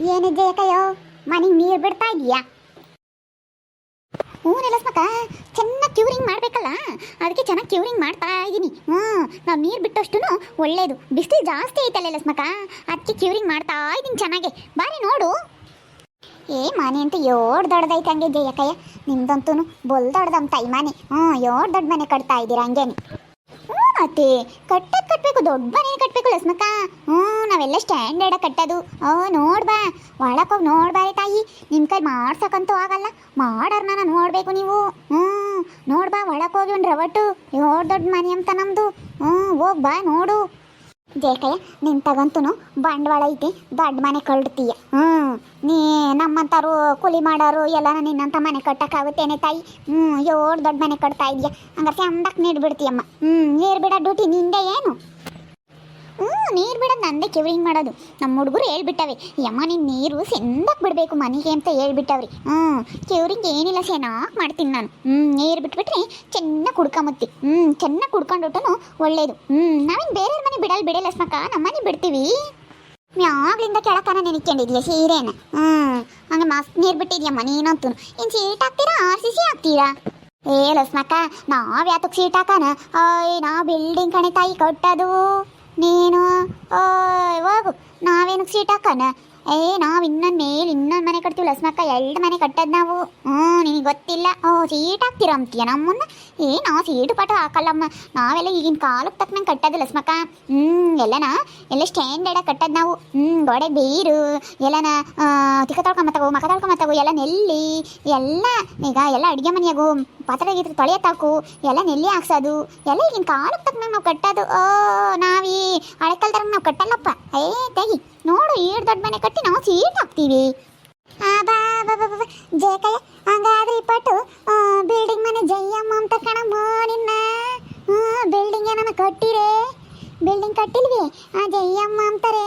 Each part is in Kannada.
ಏನಿದೆ ಯಾಕಯ್ಯೋ ಮನೆಗೆ ನೀರು ಬಿಡ್ತಾ ಇದೀಯಾ ಹ್ಞೂ ನೆಲಸ್ಮಕ್ಕ, ಚೆನ್ನಾಗಿ ಕ್ಯೂರಿಂಗ್ ಮಾಡಬೇಕಲ್ಲ? ಅದಕ್ಕೆ ಚೆನ್ನಾಗಿ ಕ್ಯೂರಿಂಗ್ ಮಾಡ್ತಾ ಇದ್ದೀನಿ. ಹ್ಞೂ, ನಾವು ನೀರು ಬಿಟ್ಟಷ್ಟು ಒಳ್ಳೇದು. ಬಿಸಿಲು ಜಾಸ್ತಿ ಐತಲ್ಲ ಲಸ್ಮಕ್ಕ ಅದಕ್ಕೆ ಕ್ಯೂರಿಂಗ್ ಮಾಡ್ತಾ ಇದ್ದೀನಿ ಚೆನ್ನಾಗೆ. ಬಾರಿ ನೋಡು. ಏ, ಮನೆ ಅಂತ ಏಳು ದೊಡ್ಡದೈತೆ ಹಂಗೆ ಜಯಕಯ್ಯ. ನಿಮ್ದಂತೂ ಬೊಲ್ ದೊಡ್ಡದಂತ ಈ ಮನೆ. ಹ್ಞೂ ದೊಡ್ಡ ಮನೆ ಕಟ್ತಾ ಇದ್ದೀರಾ ಹಂಗೇನೆ. ಮತ್ತೆ ಕಟ್ಟದ್ ಕಟ್ಟಬೇಕು ದೊಡ್ಡ ಮನೆ ಕಟ್ಟಬೇಕು ಲಸ್ಮಕ್ಕ. ಹ್ಞೂ, ನಾವೆಲ್ಲ ಸ್ಟ್ಯಾಂಡರ್ಡ ಕಟ್ಟೋದು. ಓ ನೋಡ್ಬಾ ಒಳಕ್ಕೆ ಹೋಗಿ ನೋಡ್ಬಾರಿ ತಾಯಿ. ನಿಮ್ಮ ಕೈ ಮಾಡ್ಸಕ್ಕಂತೂ ಆಗಲ್ಲ. ಮಾಡೋರ್ನ ನಾನು ನೋಡಬೇಕು ನೀವು. ಹ್ಞೂ ನೋಡ್ಬಾ ಹೋಗಿ ಒಂದು ರವಟು. ದೊಡ್ಡ ದೊಡ್ಡ ಮನೆ ಅಂತ ನಮ್ಮದು ಹ್ಞೂ, ಹೋಗ್ ಬಾ, ನೋಡು. ಜೇಕಯ್ಯ ನಿನ್ ತಗಂತೂ ಬಂಡವಾಳ ಐತಿ, ದೊಡ್ಡ ಮನೆ ಕಳ್ತೀಯ ಹ್ಞೂ ನೀ ನಮ್ಮಂತಾರು ಕೂಲಿ ಮಾಡೋರು ಎಲ್ಲ ನಿನ್ನಂತ ಮನೆ ಕಟ್ಟಕ್ಕಾಗುತ್ತೇನೆ ತಾಯಿ? ಹ್ಞೂ ಯೋಡ್ ದೊಡ್ಡ ಮನೆ ಕಟ್ತಾ ಇದೆಯಾ? ಹಂಗಾರೆ ಅಂದಕ್ಕೆ ನೀರು ಬಿಡ್ತೀಯಮ್ಮ. ಹ್ಞೂ ನೀರು ಬಿಡೋ ಡ್ಯೂಟಿ ನಿಂದೆ ಏನು? ಹ್ಞೂ, ನೀರು ಬಿಡೋದು ನಂದೇ ಕಿವಿಂಗ್ ಮಾಡೋದು. ನಮ್ಮ ಹುಡುಗರು ಹೇಳ್ಬಿಟ್ಟವೆ, ಯಮ್ಮ, ನೀನು ನೀರು ಸೆಂದಕ್ಕೆ ಬಿಡಬೇಕು ಮನೆಗೆ ಅಂತ ಹೇಳ್ಬಿಟ್ಟವ್ರಿ. ಹ್ಞೂ, ಕಿವ್ರಿಗೆ ಏನಿಲ್ಲ ಚೆನ್ನಾಗಿ ಮಾಡ್ತೀನಿ ನಾನು. ಹ್ಞೂ, ನೀರು ಬಿಟ್ಬಿಟ್ರೆ ಚೆನ್ನಾಗಿ ಕುಡ್ಕೊಂಬತ್ತಿ. ಹ್ಞೂ, ಚೆನ್ನಾಗಿ ಕುಡ್ಕೊಂಡುಟನು ಒಳ್ಳೇದು. ಹ್ಞೂ, ನಾವೇನು ಬೇರೆಯವ್ರ ಮನೆ ಬಿಡಲ್ಲ ಬಿಡಲ್ಲ ಸ್ಮಕ್ಕ ನಮ್ಮ ಮನೆ ಬಿಡ್ತೀವಿ. ಮ್ಯಾಗ್ಲಿಂದ ಕೆಳಕನ ನೆನಿಕೊಂಡಿದ್ಯಾ ಸೀರೆನ? ಹ್ಞೂ, ಹಂಗೆ ಮಸ್ತ್ ನೀರು ಬಿಟ್ಟಿದ್ಯಮ್ಮ ನೀನಂತೂ ಇನ್ನು ಸೀಟ್ ಹಾಕ್ತೀರಾ, ಆರ್ ಸಿ ಸಿ ಹಾಕ್ತೀರಾ? ಏ ಲಸ್ಮಕ್ಕ ನಾವ್ ಯಾತಕ್ಕೆ ಸೀಟ್ ಹಾಕನ? ಅಯ್ಯ ನಾ ಬಿಲ್ಡಿಂಗ್ ಕಣೆ ತಾಯಿ ಕಟ್ಟದು. ನೀನು ಓಯ್ ಹೋಗು. ನಾವೇನಕ್ಕೆ ಸೀಟ್ ಹಾಕನ ಏ, ನಾವು ಇನ್ನೊಂದು ಮೇಲ್ ಇನ್ನೊಂದು ಮನೆ ಕಟ್ತೀವಿ ಲಸ್ಮಕ್ಕ ಎರಡು ಮನೆ ಕಟ್ಟದ್ ನಾವು? ಹ್ಞೂ ನಿನಗೆ ಗೊತ್ತಿಲ್ಲ? ಓ, ಸೀಟ್ ಹಾಕ್ತೀರ ಅಂತೀಯ ನಮ್ಮನ್ನ? ಏ, ನಾವು ಸೀಟು ಪಾಠ ಹಾಕಲ್ಲಮ್ಮ. ನಾವೆಲ್ಲ ಈಗಿನ ಕಾಲಕ್ಕೆ ತಕ್ಕನಂಗೆ ಕಟ್ಟೋದು ಲಸ್ಮಕ್ಕ ಹ್ಞೂ ಎಲ್ಲನ? ಎಲ್ಲ ಸ್ಟ್ಯಾಂಡರ್ಡಾಗಿ ಕಟ್ಟದ್ ನಾವು. ಹ್ಞೂ ಗೋಡೆ ಬೀರು, ಎಲ್ಲನ ತಿಕ್ಕ ತೊಳ್ಕೊಂಬತ್ತವು ಮಕ ತೊಳ್ಕೊಂಬತ್ತವು ಎಲ್ಲ ನೆಲ್ಲಿ, ಎಲ್ಲ ಈಗ ಎಲ್ಲ ಅಡುಗೆ ಮನೆಯಾಗು, ಪಾತ್ರೆ ಗೀತ್ರೆ ತೊಳೆಯತ್ತಾಕು ಎಲ್ಲ ನೆಲ್ಲಿ ಹಾಕ್ಸೋದು. ಎಲ್ಲ ಈಗಿನ ಕಾಲಕ್ಕೆ ತಕ್ಕನಂಗೆ ನಾವು ಕಟ್ಟೋದು. ಓ, ನಾವೀ ಹಳೆ ಕಾಲದಾಗ ನಾವು ಕಟ್ಟಲ್ಲಪ್ಪ. ಏ ತಗಿ ನೋಡು ಈಡ್ ದೊಡ್ಡ ಮನೆ ಕಟ್ಟಿ ನಾವು ಸೀಟ್ ಹಾಕ್ತೀವಿ. ಜೇಕಯ್ಯ ಹಂಗಾದ್ರೆ ಈ ಪಟ್ಟು ಬಿಲ್ಡಿಂಗ್ ಮನೆ ಜಯ್ಯಮ್ಮ ಅಂತ ಕಣಮ್ಮ ನಿನ್ನ. ಬಿಲ್ಡಿಂಗ್ ಏನನ್ನ ಕಟ್ಟಿರೇ? ಬಿಲ್ಡಿಂಗ್ ಕಟ್ಟಿಲ್ವಿ? ಆ ಜಯ್ಯಮ್ಮ ಅಂತಾರೆ.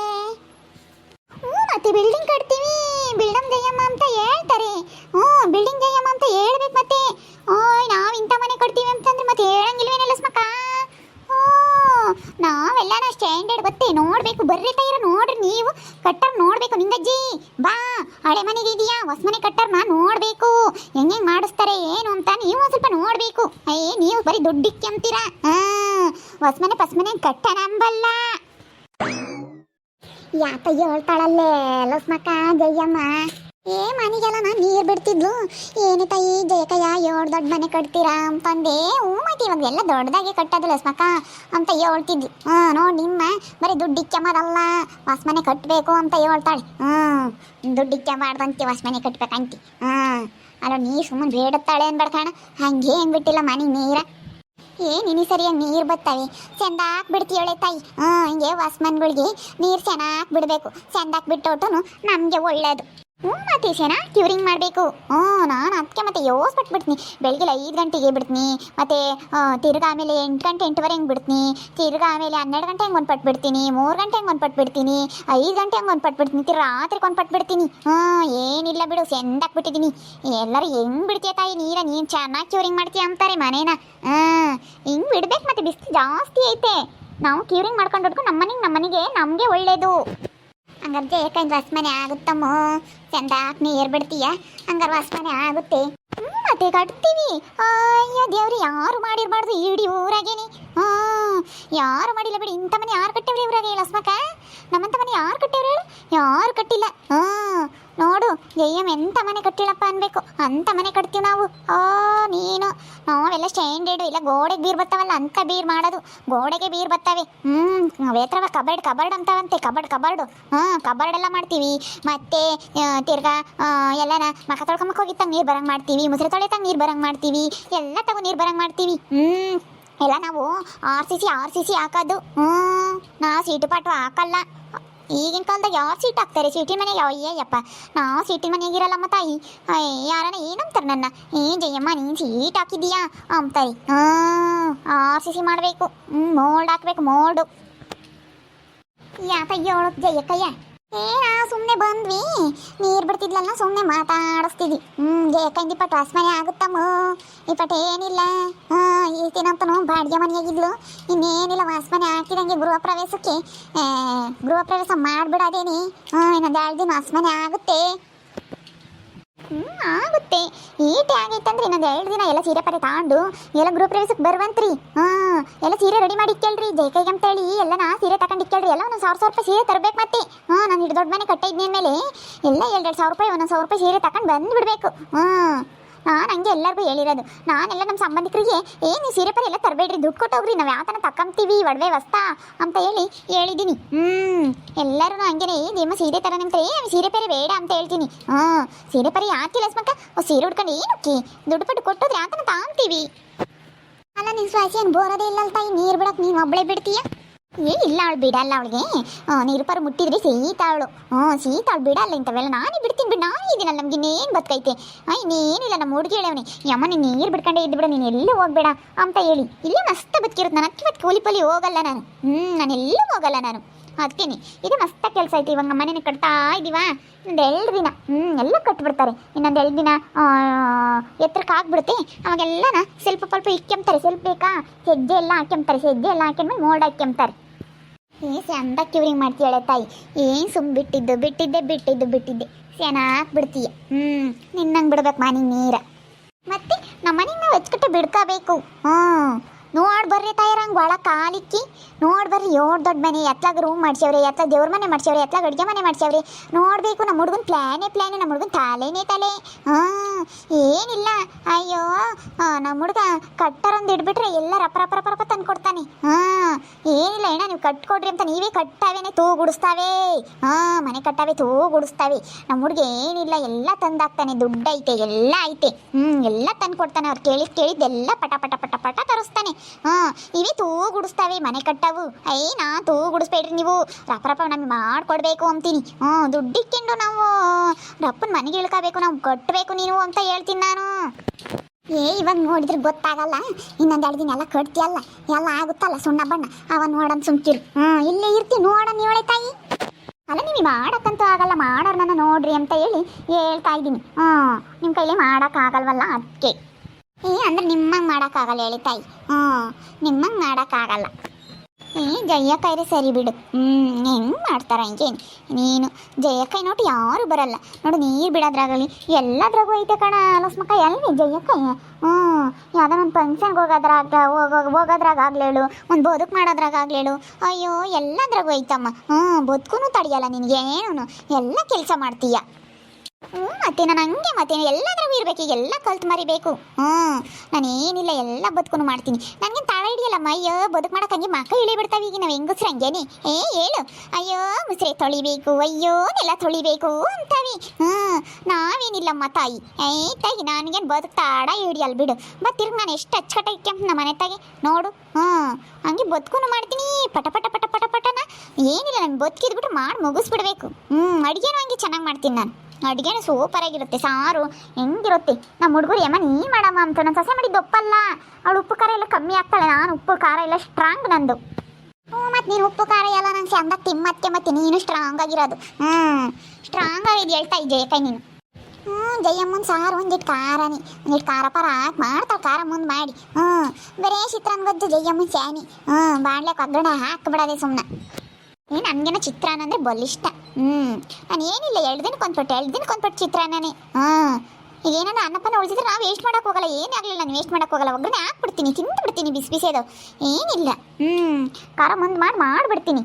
ಕಟ್ಟರ್ನ ನೋಡ್ಬೇಕು. ಹೆಂಗೆ ಮಾಡಿಸ್ತಾರೆ, ಏನು ಅಂತ ನೀವು ಸ್ವಲ್ಪ ನೋಡ್ಬೇಕು. ಅಯ್ಯೇ ನೀವು ಬರೀ ದುಡ್ಡಿಕ್ಕೆ ಅಂತೀರಾ? ಆ ವಸ್ಮನೆ ಪಸ್ಮನೆ ಪಸ್ ಮನೆ ಕಟ್ಟ ನಂಬಲ್ಲ ಯಾತ ಹೇಳ್ತಾಳಲ್ಲೇ, ಲಸ್ಮಕ್ಕ, ಜಯಮ್ಮ. ಏ ಮನೆಗೆಲ್ಲ ನಾನು ನೀರು ಬಿಡ್ತಿದ್ಲು. ಏನು ತಾಯಿ, ಜಯಕಯ್ಯ, ಏಳು ದೊಡ್ಡ ಮನೆ ಕಟ್ತೀರಾ ಅಂತಂದೆ. ಹ್ಞೂ ಮತ್ತೆ ಇವಾಗ ಎಲ್ಲ ದೊಡ್ಡದಾಗೆ ಕಟ್ಟೋದು ಲಸ್ಮಕ್ಕ ಅಂತ ಹೇಳ್ತಿದ್ವಿ ಹ್ಞೂ, ನೋಡಿ ನಿಮ್ಮ ಬರೀ ದುಡ್ಡು ಇಕ್ಕಮದಲ್ಲ ಹೊಸ ಮನೆ ಕಟ್ಟಬೇಕು ಅಂತ ಹೇಳ್ತಾಳೆ. ಹ್ಞೂ, ದುಡ್ಡು ಇಕ್ಕಬಾರ್ದಂತೆ ಹೊಸ ಮನೆ ಕಟ್ಬೇಕಂತಿ. ಹ್ಞೂ, ಅಲ್ಲ ನೀ ಸುಮ್ಮನೆ ಬೇಡತ್ತಾಳೆ ಅನ್ಬೇಡ ಕಾಣ. ಹಂಗೆ ಬಿಟ್ಟಿಲ್ಲ ಮನೆ ನೀರ. ಏ ನಿನಿ ಸರಿಯಾಗಿ ನೀರು ಬರ್ತವೆ ಚೆಂದಾಕ್ ಹಾಕ್ಬಿಡ್ತೀವಳೆ ತಾಯಿ. ಹ್ಞೂ, ಹಿಂಗೆ ವಾಸ್ಮನ್ಗಳಿಗೆ ನೀರು ಚೆನ್ನಾಗಿ ಬಿಡಬೇಕು. ಚೆಂದಾಕ್ ಬಿಟ್ಟೋಟು ನಮಗೆ ಒಳ್ಳೇದು. ಹ್ಞೂ ಮತ್ತೆ ಚೆನ್ನಾಗಿ ಕ್ಯೂರಿಂಗ್ ಮಾಡಬೇಕು. ಹ್ಞೂ ನಾನು ಅದಕ್ಕೆ ಮತ್ತೆ ಯೋಸ್ ಬಿಡ್ತೀನಿ ಬೆಳಗ್ಗೆ ಐದು ಗಂಟೆಗೆ ಬಿಡ್ತೀನಿ. ಮತ್ತೆ ಆ, ಆಮೇಲೆ ಎಂಟು ಗಂಟೆ ಎಂಟುವರೆ ಹಂಗೆ ಬಿಡ್ತೀನಿ. ತಿರ್ಗಾ ಆಮೇಲೆ ಹನ್ನೆರಡು ಗಂಟೆ ಹಂಗೆ ಒಂದು ಪಟ್ಬಿಡ್ತೀನಿ ಮೂರು ಗಂಟೆ ಹಂಗೆ ಒಂದು ಪಟ್ಬಿಡ್ತೀನಿ ಐದು ಗಂಟೆ ಹಂಗೆ ಒಂದು ಪಟ್ಬಿಡ್ತೀನಿ ರಾತ್ರಿ ರಾತ್ರಿಗೆ ಒಂದು ಪಟ್ಬಿಡ್ತೀನಿ ಹ್ಞೂ ಏನಿಲ್ಲ ಬಿಡು ಬಿಟ್ಟಿದ್ದೀನಿ ಎಲ್ಲರೂ ಹೆಂಗೆ ಬಿಡ್ತೀಯ ತಾಯಿ ನೀರ? ನೀನು ಚೆನ್ನಾಗಿ ಕ್ಯೂರಿಂಗ್ ಮಾಡ್ತೀಯ ಅಂತಾರೆ ಮನೇನ. ಹಾಂ ಹಿಂಗೆ ಬಿಡ್ಬೇಕು ಮತ್ತೆ ಬಿಸಿಲು ಜಾಸ್ತಿ ಐತೆ. ನಾವು ಕ್ಯೂರಿಂಗ್ ಮಾಡ್ಕೊಂಡು ಹೊಡ್ಕೊಂಡು ನಮ್ಮ ಮನೆಗೆ ನಮ್ಮ ನಮಗೆ ಒಳ್ಳೇದು. ಹಂಗಾರೆ ಯಾಕಂದ್ರೆ ಹೊಸ್ಮನೆ ಆಗುತ್ತಮ್ಮ? ಚಂದಾಕ್ ನೀರು ಬಿಡ್ತೀಯ? ಹಂಗಾರೆ ಹೊಸ್ಮನೆ ಆಗುತ್ತೆ. ಮತ್ತೆ ಕಟ್ತೀವಿ ಅಯ್ಯ ದೇವ್ರಿ ಯಾರು ಮಾಡಿರ್ಬಾರ್ದು? ಇಡೀ ಊರಾಗೇನಿ. ಹ್ಞೂ ಯಾರು ಮಾಡಿಲ್ಲ ಬಿಡಿ. ಇಂಥ ಮನೆ ಯಾರು ಕಟ್ಟಿವ್ರಿ ಊರಾಗೆ ಹೇಳು ನಮ್ಮಂತ ನಮ್ಮಂಥ ಮನೆ ಯಾರು ಕಟ್ಟಿವ್ರಿ ಹೇಳು? ಯಾರು ಕಟ್ಟಿಲ್ಲ? ಹ್ಞೂ ನೋಡು ಜಯ್ಯಮ್ಮ ಎಂಥ ಮನೆ ಕಟ್ಟಿಲ್ಲಪ್ಪ ಅನ್ಬೇಕು? ಅಂಥ ಮನೆ ಕಟ್ತೀವಿ ನಾವು. ಓ ನೀನು. ನಾವೆಲ್ಲ ಸ್ಟ್ಯಾಂಡರ್ಡು ಇಲ್ಲ ಗೋಡೆಗೆ ಬೀರ್ ಬರ್ತಾವಲ್ಲ ಅಂತ ಬೀರ್ ಮಾಡೋದು. ಗೋಡೆಗೆ ಬೀರ್ ಬರ್ತವೆ ಹ್ಞೂ ವೇತ್ರವ ಕಬರ್ಡ್ ಕಬರ್ಡ್ ಅಂತಾವಂತೆ ಕಬರ್ಡ್ ಕಬರ್ಡು ಹ್ಞೂ ಕಬರ್ಡ್ ಎಲ್ಲ ಮಾಡ್ತೀವಿ. ಮತ್ತೆ ತಿರ್ಗಾ ಎಲ್ಲನ ಮಕ ತೊಳ್ಕೊಂಬಕ್ಕೆ ಹೋಗಿತ್ತಂಗೆ ನೀರು ಬರಂಗ್ ಮಾಡ್ತೀವಿ, ಮುಸ್ರೆ ತೊಳೆತಂಗೆ ನೀರು ಬರಂಗ್ ಮಾಡ್ತೀವಿ, ಎಲ್ಲ ತಗೋ ನೀರು ಬರಂಗ್ ಮಾಡ್ತೀವಿ. ಹ್ಞೂ ಎಲ್ಲ ನಾವು R C C, R C C ಹಾಕೋದು. ಹ್ಞೂ ನಾ ಸೀಟು ಪಾಟು ಹಾಕಲ್ಲ. ಈಗಿನ ಕಾಲದಾಗ ಯಾರು ಸೀಟ್ ಹಾಕ್ತಾರೆ? ಸೀಟಿನ ಮನೆಗೆ ಅಯ್ಯಯ್ಯಪ್ಪ ನಾವು ಸೀಟಿನ ಮನೆಗೆ ಇರಲ್ಲಮ್ಮ ತಾಯಿ. ಯಾರನ್ನ ಏನಂತಾರೆ ನನ್ನ? ಏ, ಜಯಮ್ಮ, ನೀನು ಸೀಟ್ ಹಾಕಿದ್ದೀಯಾ? ಅಂತಾರೆ. ಆರ್ ಸಿ ಸಿ ಮಾಡಬೇಕು. ಮೋಲ್ಡ್ ಹಾಕ್ಬೇಕು, ಮೋಲ್ಡು. ಯಾತ ಹೇಳೋದು ಜಯಕ್ಕಯ್ಯ. ಏ ನಾವು ಸುಮ್ಮನೆ ಬಂದ್ವಿ. ನೀರು ಬಿಡ್ತಿದ್ಲಲ್ಲ ಸುಮ್ಮನೆ ಮಾತಾಡಿಸ್ತಿದ್ವಿ. ಹ್ಞೂ ಈ ಪಟ್ಟು ಮನೆ ಆಗುತ್ತಮ್ಮ. ಈ ಪಟ್ಟು ಏನಿಲ್ಲ. ಹಾಂ, ಈ ದಿನಂತನೂ ಬಾಡಿಗೆ ಮನೆಯಾಗಿದ್ಲು. ಇನ್ನೇನಿಲ್ಲ ವಾಸ್ಮನೆ ಹಾಕಿದಂಗೆ ಗೃಹ ಪ್ರವೇಶಕ್ಕೆ. ಗೃಹ ಪ್ರವೇಶ ಮಾಡಿಬಿಡೋದೇನಿ. ಹ್ಞೂ ಇನ್ನೊಂದು ಎರಡು ದಿನ ವಾಸಮನೆ ಆಗುತ್ತೆ. ಹ್ಞೂ ಆಗುತ್ತೆ. ಈಟೆ ಆಗೈತಂದ್ರೆ ಇನ್ನೊಂದು ಎರಡು ದಿನ ಎಲ್ಲ ಸೀರೆ ಪರೆ ತಗೊಂಡು ಎಲ್ಲ ಗ್ರೂಪ್ ಪ್ರವೇಶಕ್ಕೆ ಬರುವಂತ್ರಿ. ಹಾಂ, ಎಲ್ಲ ಸೀರೆ ರೆಡಿ ಮಾಡಿ ಇಕ್ಕೇಳ್ರಿ. ಜೈಕೈಗೆ ಅಂತೇಳಿ ಎಲ್ಲ ನಾ ಸೀರೆ ತಗೊಂಡು ಇಕ್ಕೇಳ್ರಿ. ಎಲ್ಲ ಒಂದೊಂದು ಸಾವಿರ ಸಾವಿರ ರೂಪಾಯಿ ಸೀರೆ ತರಬೇಕು ಮತ್ತೆ. ಹಾಂ, ನಾನು ಹಿಡಿದು ದೊಡ್ಡ ಮನೆ ಕಟ್ಟಿದ್ನ ಮೇಲೆ ಎಲ್ಲ ಎರಡು ಸಾವಿರ ರೂಪಾಯಿ, ಒಂದೊಂದು ಸಾವಿರ ರೂಪಾಯಿ ಸೀರೆ ತಗೊಂಡು ಬಂದು ಬಿಡಬೇಕು ಹ್ಞೂ ನಾನು ಹಂಗೆ ಎಲ್ಲರಿಗೂ ಹೇಳಿರೋದು. ನಾನೆಲ್ಲ ನಮ್ಮ ಸಂಬಂಧಿಕರಿಗೆ ಏನು ಸೀರೆ ಪರಿ ಎಲ್ಲ ತರಬೇಡ್ರಿ, ದುಡ್ಡು ಕೊಟ್ಟೋಗ್ರಿ, ನಾವು ಯಾವ ತಕ್ಕಂತೀವಿ ಒಡವೆ ವಸ್ತಾ? ಅಂತ ಹೇಳಿ ಹೇಳಿದ್ದೀನಿ ಹ್ಞೂ ಎಲ್ಲರೂ ಹಂಗೇನೆ ನಿಮ್ಮ ಸೀರೆ ಥರ ನಿಮ್ಮ ಏ ಸೀರೆ ಪರಿ ಬೇಡ ಅಂತ ಹೇಳ್ತೀನಿ. ಹ್ಞೂ ಸೀರೆ ಪರಿ ಯಾಕಿಲ್ಲ ಓ, ಸೀರೆ ಉಟ್ಕೊಂಡು ಏನಕ್ಕೆ? ದುಡ್ಡು ಪಟ್ಟು ಕೊಟ್ಟೋದ್ರೆ ತನ ತಾಂತೀವಿ ಅಲ್ಲ, ನಿನ್ ಸ್ವಾಸಿ ಏನು ಬೋರದೇ ಇಲ್ಲ ತಾಯಿ ನೀರು ಬಿಡಕ್ ನೀನು ಒಬ್ಬಳೇ ಬಿಡ್ತೀಯ? ಏ, ಇಲ್ಲ ಅವಳು ಬಿಡಲ್ಲ ಅವಳಿಗೆ. ನೀರುಪರ ಮುಟ್ಟಿದ್ರೆ ಸೀತಾವಳು ಹ್ಞೂ ಸೀತಾವಳು ಬಿಡಲ್ಲ ಇಂಥವೆಲ್ಲ ನಾನೇ ಬಿಡ್ತೀನಿ ಬಿಡು, ನಾನು ಇದೀನಲ್ಲ ನಮ್ಗೆ ಇನ್ನೇನು ಬದುಕೈತೆ. ಇನ್ನೇನಿಲ್ಲ ನಮ್ಮ ಹುಡುಗಿ ಹೇಳವನಿ. ಯಮ್ಮ ನೀನು ನೀರು ಬಿಡ್ಕೊಂಡೇ ಇದ್ದು ಬಿಡು ನೀನು ಎಲ್ಲೂ ಹೋಗ್ಬೇಡ ಅಂತ ಹೇಳಿ. ಇಲ್ಲೇ ಮಸ್ತ್ ಬದುಕಿರುತ್ತೆ ನಾನು ಅಕ್ಕಿ ಕೂಲಿ ಪೋಲಿ ಹೋಗಲ್ಲ ನಾನು. ಹ್ಞೂ ನಾನು ಎಲ್ಲೂ ಹೋಗಲ್ಲ ನಾನು. ಅದಕ್ಕೇನೆ ಇದು ಮಸ್ತ ಕೆಲಸ ಐತಿ, ಇವಾಗ ಮನೇನೆ ಕಟ್ತಾ ಇದೀವಾ? ಇನ್ನೊಂದು ಎರಡು ದಿನ. ಹ್ಞೂ ಎಲ್ಲ ಕಟ್ಬಿಡ್ತಾರೆ. ಇನ್ನೊಂದು ಎರಡು ದಿನ ಎತ್ತರಕ್ಕೆ ಆಗ್ಬಿಡುತ್ತೆ. ಅವಾಗೆಲ್ಲನ ಸ್ವಲ್ಪ ಸ್ವಲ್ಪ ಇಕ್ಕೆಂಬ್ತಾರೆ ಸ್ವಲ್ಪ ಬೇಕಾ? ಹೆಜ್ಜೆ ಎಲ್ಲ ಹಾಕ್ಯಂತಾರೆ ಹೆಜ್ಜೆ ಎಲ್ಲ ಹಾಕ್ಯಂದ್ಮೇಲೆ ಮೋಡ ಹಾಕ್ಯಂತಾರೆ ಏ ಚಂದ ಕ್ಯೂರಿಂಗ್ ಮಾಡ್ತೀಯಳೆ ತಾಯಿ. ಏನು ಸುಮ್ ಬಿಟ್ಟಿದ್ದು, ಬಿಟ್ಟಿದ್ದೆ ಬಿಟ್ಟಿದ್ದು, ಬಿಟ್ಟಿದ್ದೆ. ಚೆನ್ನಾಗಿ ಬಿಡ್ತೀಯ. ಹ್ಞೂ ನಿನ್ನಂಗೆ ಬಿಡ್ಬೇಕು ಮನೆ ನೀರ. ಮತ್ತೆ ನಮ್ಮ ಮನೆಗೆ ನಾವು ಹೆಚ್ಕಟ್ಟೆ ಬಿಡ್ಕೋಬೇಕು. ಹ್ಞೂ ನೋಡ್ ಬರ್ರಿ ತಾಯಿರಂಗೆ ಒಳ ಕಾಲಿಕ್ಕಿ ನೋಡಿ ಬರ್ರಿ ಏಳು ದೊಡ್ಡ ಮನೆ ಎತ್ತಲಾಗ ರೂಮ್ ಮಾಡ್ಸೇವ್ರಿ ಎತ್ಲಾಗ ದೇವ್ರ ಮನೆ ಮಾಡ್ಸೇವ್ರಿ ಎತ್ತಲಾಗ ಅಡುಗೆ ಮನೆ ಮಾಡ್ಸೇವ್ರಿ ನೋಡಬೇಕು ನಮ್ಮ ಹುಡುಗನ ಪ್ಲ್ಯಾನೇ ಪ್ಲ್ಯಾನೇ ನಮ್ಮ ಹುಡುಗನ ತಲೆನೇ ತಲೆ. ಹಾಂ, ಏನಿಲ್ಲ. ಅಯ್ಯೋ ನಮ್ಮ ಹುಡುಗ ಕಟ್ಟರೊಂದು ಇಡ್ಬಿಟ್ರೆ ಎಲ್ಲ ರಪ ರಪ ರಪ ರಪ ತಂದು ಕೊಡ್ತಾನೆ. ಹಾಂ, ಏನಿಲ್ಲ ಅಣ್ಣ, ನೀವು ಕಟ್ಕೊಡ್ರಿ ಅಂತ ನೀವೇ ಕಟ್ಟಾವೇನೆ ತೂ ಗುಡಿಸ್ತಾವೆ ಹಾಂ, ಮನೆ ಕಟ್ಟಾವೆ ತೂ ಗುಡಿಸ್ತಾವೆ ನಮ್ಮ ಹುಡುಗ ಏನಿಲ್ಲ, ಎಲ್ಲ ತಂದಾಗ್ತಾನೆ ದುಡ್ಡು ಐತೆ ಎಲ್ಲ ಐತೆ. ಹ್ಞೂ ಎಲ್ಲ ತಂದು ಕೊಡ್ತಾನೆ ಅವ್ರು ಕೇಳಿ ಕೇಳಿದ್ದೆಲ್ಲ ಪಟ ಪಟ ಪಟ ಪಟ ತರಿಸ್ತಾನೆ. ಹಾಂ, ಇವೇ ತೂ ಗುಡಿಸ್ತಾವೆ ಮನೆ ಕಟ್ಟವು. ಅಯ್ಯ ನಾ ತೂ ಗುಡಿಸ್ಬೇಡ್ರಿ ನೀವು. ರಪ್ಪ ರಪ್ಪ, ನಮಗೆ ಮಾಡ್ಕೊಡ್ಬೇಕು ಅಂತೀನಿ. ಹ್ಞೂ ದುಡ್ಡಿ ಇಟ್ಕೊಂಡು ನಾವು. ರಪ್ಪನ ಮನೆಗೆ ಇಳ್ಕೋಬೇಕು, ನಾವು ಕಟ್ಟಬೇಕು ನೀನು ಅಂತ ಹೇಳ್ತೀನಿ ನಾನು. ಏ, ಇವಾಗ ನೋಡಿದ್ರೆ ಗೊತ್ತಾಗಲ್ಲ. ಇನ್ನೊಂದು ಎರಡು ದಿನ ಎಲ್ಲ ಕಟ್ತಿಯಲ್ಲ. ಎಲ್ಲ ಆಗುತ್ತಲ್ಲ ಸುಣ್ಣ ಬಣ್ಣ. ಅವ ನೋಡನ್ ಸುಮ್ಕಿರು. ಹ್ಞೂ, ಇಲ್ಲೇ ಇರ್ತಿ ನೋಡನ್ ಇವಳೆ ತಾಯಿ. ಅಲ್ಲ ನೀವು ಮಾಡಕ್ಕಂತೂ ಆಗಲ್ಲ. ಮಾಡೋರ್ನ ನೋಡ್ರಿ ಅಂತ ಹೇಳಿ ಹೇಳ್ತಾ ಇದ್ದೀನಿ. ಹ್ಞೂ ನಿಮ್ಮ ಕೈಲಿ ಮಾಡೋಕ್ಕಾಗಲ್ವಲ್ಲ ಅದಕ್ಕೆ ಏ, ಅಂದ್ರೆ ನಿಮ್ಮಂಗೆ ಮಾಡೋಕ್ಕಾಗಲ್ಲ ಹೇಳಿ ತಾಯಿ. ಹ್ಞೂ, ನಿಮ್ಮಂಗೆ ಮಾಡೋಕ್ಕಾಗಲ್ಲ. ಏ ಜಯ್ಯಕಾಯ್ರೆ ಸರಿ ಬಿಡು. ಹ್ಞೂ ಹೆಂಗೆ ಮಾಡ್ತಾರ ಹಿಂಗೇನು ನೀನು ಜಯ್ಯಕಾಯಿ ನೋಟು ಯಾರು ಬರಲ್ಲ. ನೋಡು, ನೀರು ಬಿಡೋದ್ರಾಗಲಿ ಎಲ್ಲದ್ರಾಗೂ ಐತೆ ಕಣ, ಲಸ್ಮಕ್ಕ ಎಲ್ಲಿ ಜಯಕ್ಕೈ ಹ್ಞೂ ಯಾವುದೋ ಒಂದು ಫಂಕ್ಷನ್ಗೆ ಹೋಗೋದ್ರಾಗ ಹೋಗೋ ಹೋಗೋದ್ರಾಗಲೇಳು ಒಂದು ಬದುಕು ಮಾಡೋದ್ರಾಗಲೇಳು ಅಯ್ಯೋ ಎಲ್ಲದ್ರಾಗೂ ಐತಮ್ಮ. ಹ್ಞೂ ಬದುಕು ತಡೆಯಲ್ಲ ನಿನಗೆ ಏನು ಎಲ್ಲ ಕೆಲಸ ಮಾಡ್ತೀಯ. ಹ್ಞೂ ಮತ್ತೆ ನಾನು ಹಂಗೆ ಮತ್ತೆ ಎಲ್ಲದ್ರಾಗೂ ಇರಬೇಕು ಎಲ್ಲ ಕಲ್ತು ಮರಿಬೇಕು. ಹ್ಞೂ ನಾನು ಏನಿಲ್ಲ ಎಲ್ಲ ಬದುಕು ಮಾಡ್ತೀನಿ. ನನಗೆ ತಾಳ ಹಿಡಿಯಲ್ಲ ಅಯ್ಯೋ, ಬದುಕು ಮಾಡಕ್ಕೆ ಹಂಗೆ ಮಕ್ಕ ಇಳಿ ಬಿಡ್ತಾವೆ ಈಗ, ನಾವು ಹೆಂಗಸ್ರು ಹಂಗೇನೆ. ಏ, ಹೇಳು. ಅಯ್ಯೋ, ಮುಸ್ರೆ ತೊಳಿಬೇಕು, ಅಯ್ಯೋ, ನೆಲ ತೊಳಿಬೇಕು ಅಂತಾವಿ. ಹ್ಞೂ ನಾವೇನಿಲ್ಲಮ್ಮ, ತಾಯಿ. ಏ, ತಾಯಿ, ನನಗೇನು ಬದುಕು ತಾಡ ಹಿಡಿಯಲ್ಲ ಬಿಡು. ಬತ್ತಿರ್ಗ ತಿರ್ಗಿ ನಾನು ಎಷ್ಟು ಅಚ್ಚಕಟ್ಟ ಇಕ್ಕೆಂಪ್ ನಮ್ಮ ಮನೆ ತಾಗಿ. ನೋಡು. ಹ್ಞೂ ಹಂಗೆ ಬದುಕು ಮಾಡ್ತೀನಿ. ಪಟ ಪಟ ಪಟ ಪಟ, ಪಟನ. ಏನಿಲ್ಲ ನಾನು ಬದುಕಿದ್ಬಿಟ್ಟು ಮಾಡಿ ಮುಗಿಸ್ಬಿಡ್ಬೇಕು. ಹ್ಞೂ ಅಡುಗೆನೂ ಹಂಗೆ ಚೆನ್ನಾಗಿ ಮಾಡ್ತೀನಿ ನಾನು. ಅಡುಗೆನೂ ಸೂಪರ್ ಆಗಿರುತ್ತೆ. ಸಾರು ಹೆಂಗಿರುತ್ತೆ? ನಮ್ಮ ಹುಡುಗರು, ಯಮ್ಮ, ನೀ ಮಾಡಮ್ಮ ಅಂತ ನನ್ನ ಸೊಸೆ ಮಾಡಿದ್ದು ಒಪ್ಪಲ್ಲ. ಅವಳು ಉಪ್ಪು ಖಾರ ಎಲ್ಲ ಕಮ್ಮಿ ಆಗ್ತಾಳೆ. ನಾನು ಉಪ್ಪು ಖಾರ ಎಲ್ಲ ಸ್ಟ್ರಾಂಗ್ ನಂದು. ಹ್ಞೂ, ಮತ್ತು ನೀನು ಉಪ್ಪು ಖಾರ ಎಲ್ಲ ನಂಗೆ ಚಂದ ತಿಮ್ಮತ್ತೆ ಮತ್ತೆ ನೀನು ಸ್ಟ್ರಾಂಗ್ ಆಗಿರೋದು. ಹ್ಞೂ ಸ್ಟ್ರಾಂಗ್ ಆಗಿದ್ದು ಹೇಳ್ತಾ ಇದ್ದೆ ಕೈ ನೀನು? ಹ್ಞೂ, ಜಯಮ್ಮನ ಸಾರು ಒಂದಿಟ್ಟು ಖಾರನಿ. ಒಂದಿಟ್ಟು ಖಾರ ಪಾರ ಹಾಕಿ ಮಾಡ್ತಾಳೆ, ಖಾರ ಮುಂದೆ ಮಾಡಿ. ಹ್ಞೂ, ಬರೇ ಚಿತ್ರಾನ್ನ ಗೊತ್ತು ಜಯಮ್ಮನ ಸ್ಯಾನಿ ಹ್ಞೂ ಬಾಣ್ಲೆಕ್ಕೆ ಒಗ್ಗರಣೆ ಹಾಕ್ಬಿಡೋದೆ ಸುಮ್ಮನೆ ಏ, ನನಗೇನೋ ಚಿತ್ರಾನ್ನ ಅಂದರೆ ಬಲಿಷ್ಟ ಹ್ಞೂ ನಾನು ಏನಿಲ್ಲ, ಎರಡು ದಿನಕ್ಕೆ ಒಂದು ಪಟ್ಟು ಎರಡು ದಿನಕ್ಕೆ ಒಂದು ಪಟ್ಟು ಚಿತ್ರಾನ್ನನೇ. ಹಾಂ. ಈಗ ಏನಾರ ಅನ್ನಪ್ಪನ ನಾವು ವೇಸ್ಟ್ ಮಾಡೋಕೆ ಹೋಗಲ್ಲ, ಏನೇ ಆಗಲಿಲ್ಲ ನಾನು ವೇಸ್ಟ್ ಮಾಡೋಕೆ ಹೋಗಲ್ಲ, ಒಗ್ಗರಣೆ ಹಾಕ್ಬಿಡ್ತೀನಿ ತಿಂದು ಬಿಡ್ತೀನಿ ಬಿಸಿ ಬಿಸಿ ಅದು. ಏನಿಲ್ಲ. ಹ್ಞೂ ಖಾರ ಮುಂದೆ ಮಾಡಿ, ಮಾಡಿಬಿಡ್ತೀನಿ.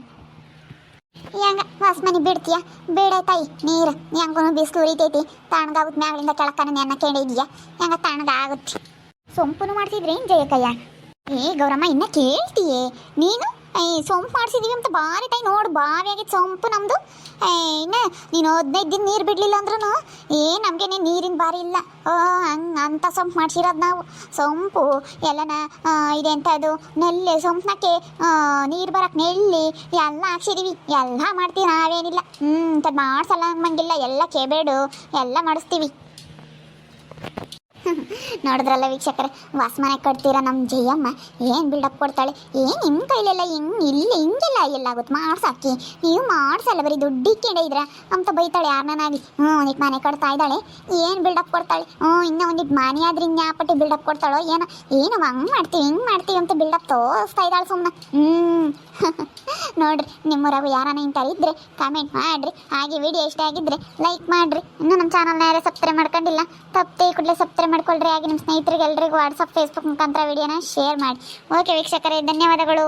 ಹೆಂಗ ವಾಸ್ಮನಿ ಬಿಡ್ತೀಯ? ಬೇಡ ತಾಯಿ, ನೀರು. ಹೆಂಗೂ ಬಿಸಿಲು ಉರಿತೈತಿ. ತಣ್ಣಗಾಗುತ್ತೆ ಮ್ಯಾಗಳಿಂದ ಕೆಳಕನ ನೆನ್ನ ಕೇಳಿದ್ಯಾ ಹೆಂಗ ತಣ್ಣಗಾಗುತ್ತೆ ಸೊಂಪುನು ಮಾಡ್ತಿದ್ರೆ ಏನು ಜಯಕಯ್ಯ? ಏ, ಗೌರಮ್ಮ, ಇನ್ನ ಕೇಳ್ತೀಯೇ? ನೀನು? ಸೊಂಪು ಮಾಡ್ಸಿದೀವಿ ಅಂತ ಬಾರಿ ತಾಯಿ, ನೋಡು ಬಾವಿ ಆಗಿತ್ತು ಸೊಂಪು ನಮ್ಮದು ಇನ್ನ ನೀನು ಹದಿನೈದು ದಿನ ನೀರು ಬಿಡಲಿಲ್ಲ ಅಂದ್ರೂ ಏ ನಮಗೇನೆ ನೀರಿನ ಬಾರಿ ಇಲ್ಲ. ಓ ಹಂಗೆ ಅಂತ ಸೊಂಪು ಮಾಡ್ಸಿರೋದು ನಾವು. ಸೊಂಪು ಎಲ್ಲನ ಆ, ಇದೆಂತ ಅದು ನೆಲ್ಲೆ ಸೊಂಪ್ನಕ್ಕೆ ನೀರು ಬರಕ್ಕೆ ನೆಲ್ಲಿ ಎಲ್ಲ ಹಾಕ್ಸಿದೀವಿ. ಎಲ್ಲ ಮಾಡ್ತೀವಿ ನಾವೇನಿಲ್ಲ. ಹ್ಞೂ ತದ್ ಮಾಡ್ಸಲ್ಲ ನಮ್ಮಂಗಿಲ್ಲ ಎಲ್ಲ ಕೆಬೇಡು. ಎಲ್ಲ ಮಾಡಿಸ್ತೀವಿ. ನೋಡಿದ್ರಲ್ಲ ವೀಕ್ಷಕರೇ, ವಾಸಮನೆ ಕಟ್ತೀರಾ ನಮ್ಮ ಜಯಮ್ಮ? ಏನು ಬಿಲ್ಡಪ್ ಕೊಡ್ತಾಳೆ? ಏನು ನಿಮ್ಮ ಕೈಲೆಲ್ಲ ಹಿಂಗೆ ಇಲ್ಲಿ ಹಿಂಗೆಲ್ಲ ಎಲ್ಲಾಗುತ್ತೆ ಮಾಡ್ಸಾಕಿ. ನೀವು ಮಾಡ್ಸಲ್ಲ ಬರೀ ದುಡ್ಡು ಇಕ್ಕೊಂಡೆ ಇದ್ರ ಅಂತ ಬೈತಾಳೆ ಯಾರನ್ನಾಗಿ ಹ್ಞೂ ಒಂದಿಟ್ಟು ಮನೆ ಕಟ್ತಾ ಇದ್ದಾಳೆ. ಏನು ಬಿಲ್ಡಪ್ ಕೊಡ್ತಾಳೆ? ಹ್ಞೂ ಇನ್ನೂ ಒಂದಿಟ್ಟು ಮನೆ ಆದ್ರೆ ಇನ್ಯಾಪಟ್ಟಿ ಬಿಲ್ಡಪ್ ಕೊಡ್ತಾಳೋ ಏನೋ? ಏನು ಹಂಗೆ ಮಾಡ್ತೀವಿ, ಹಿಂಗೆ ಮಾಡ್ತೀವಿ ಅಂತ ಬಿಲ್ಡಪ್ ತೋರಿಸ್ತಾ ಇದ್ದಾಳೆ ಸುಮ್ಮನೆ ಹ್ಞೂ ನೋಡ್ರಿ, ನಿಮ್ಮೂರಾಗು ಯಾರನ್ನ ಇಂಥ ಇದ್ರೆ ಕಾಮೆಂಟ್ ಮಾಡ್ರಿ. ಹಾಗೆ ವಿಡಿಯೋ ಇಷ್ಟ ಆಗಿದ್ರೆ ಲೈಕ್ ಮಾಡ್ರಿ. ಇನ್ನೂ ನಮ್ಮ ಚಾನಲ್ನ ಯಾರೇ ಸಬ್ಸ್ಕ್ರೈಬ್ ಮಾಡ್ಕೊಂಡಿಲ್ಲ ತಪ್ಪೇ ಕೂಡಲೇ ಸಬ್ಸ್ಕ್ರೈಬ್ ಮಾಡ್ಕೊಳ್ರಿ. ಹಾಗೆ ನಿಮ್ಮ ಸ್ನೇಹಿತರಿಗೆ ಎಲ್ರಿಗೂ ವಾಟ್ಸಪ್ ಫೇಸ್ಬುಕ್ ಮುಖಾಂತರ ವಿಡಿಯೋನ ಶೇರ್ ಮಾಡಿ. ಓಕೆ ವೀಕ್ಷಕರೇ ಧನ್ಯವಾದಗಳು.